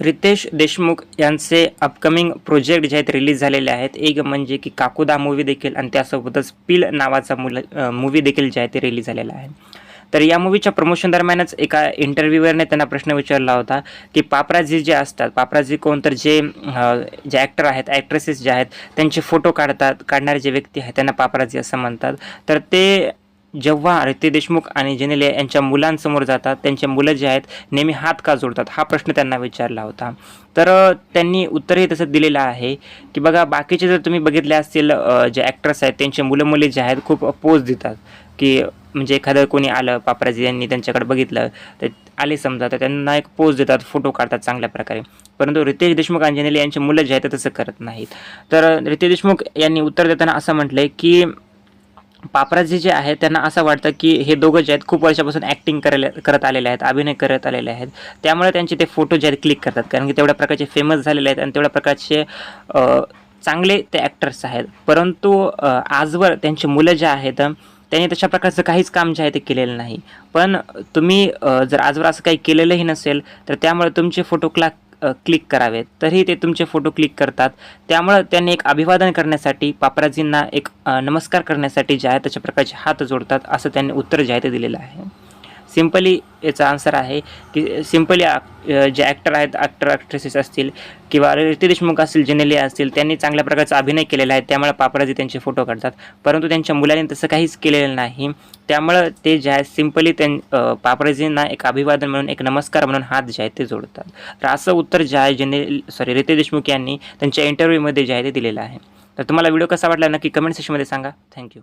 रितेश देशमुख यांचे upcoming project जे आहेत रिलीज झालेले आहेत. एक म्हणजे की काकुदा मूवी देखील आणि त्यासोबतच पिल नावाचा मुल मूवी देखील जे आहे ते रिलीज झालेला आहे. तर या मूवीच्या प्रमोशन दरम्यानच एका इंटरव्ह्यूवरने त्यांना प्रश्न विचारला होता की पापराजी जे असतात पापराजी कोण? तर जे जे ॲक्टर आहेत ॲक्ट्रेसेस जे आहेत त्यांचे फोटो काढतात काढणारे जे व्यक्ती आहेत त्यांना पापराजी असं म्हणतात. तर ते जेव्हा रितेश देशमुख आणि जेनेलिया यांच्या मुलांसमोर जातात त्यांचे मुलं जे आहेत नेहमी हात का जोडतात? हा प्रश्न त्यांना विचारला होता. तर त्यांनी उत्तरही तसं दिलेलं आहे की बघा बाकीचे जर तुम्ही बघितले असतील जे ॲक्टर्स आहेत त्यांचे मुलं मुली जे आहेत खूप पोज देतात. की म्हणजे एखादं कोणी आलं पापराजी यांनी त्यांच्याकडे बघितलं तर आले समजा तर त्यांना एक पोज देतात फोटो काढतात चांगल्या प्रकारे. परंतु रितेश देशमुख आणि जेनेलिया यांचे मुलं जे आहेत ते तसं करत नाहीत. तर रितेश देशमुख यांनी उत्तर देताना असं म्हटलं आहे की पापराजी जे आहेत त्यांना असं वाटतं की हे दोघं जे आहेत खूप वर्षापासून ॲक्टिंग करायला करत आलेले आहेत अभिनय करत आलेले आहेत. त्यामुळे त्यांचे ते फोटो जे आहेत क्लिक करतात. कारण की तेवढ्या प्रकारचे फेमस झालेले आहेत आणि तेवढ्या प्रकारचे चांगले ते ॲक्टर्स आहेत. परंतु आजवर त्यांची मुलं जे आहेत त्यांनी तशा प्रकारचं काहीच काम जे आहे ते केलेलं नाही. पण तुम्ही जर आजवर असं काही केलेलंही नसेल तर त्यामुळे तुमचे फोटो क्लाक क्लिक करावेत. तरीही ते तुमचे फोटो क्लिक करतात. त्यामुळं त्यांनी एक अभिवादन करण्यासाठी पापराजींना एक नमस्कार करण्यासाठी जे आहे तशा प्रकारचे हात जोडतात असं त्यांनी उत्तर जे आहे ते दिलेलं आहे. सिम्पली याचा आन्सर आहे की सिम्पली जे ॲक्टर आहेत ॲक्टर ॲक्ट्रेसेस असतील किंवा रिती देशमुख असतील जेनेलिया असतील त्यांनी चांगल्या प्रकारचा अभिनय केलेला आहे त्यामुळे पापराजी त्यांचे फोटो काढतात. परंतु त्यांच्या मुलांनी तसं काहीच केलेलं नाही. त्यामुळं ते जे आहे सिम्पली त्यां पापराजींना एक अभिवादन म्हणून एक नमस्कार म्हणून हात जे आहे ते जोडतात. तर असं उत्तर जे आहे जेने सॉरी रिती देशमुख यांनी त्यांच्या इंटरव्ह्यूमध्ये जे आहे ते दिलेलं आहे. तर तुम्हाला व्हिडिओ कसा वाटला नक्की कमेंट सेक्शनमध्ये सांगा. थँक्यू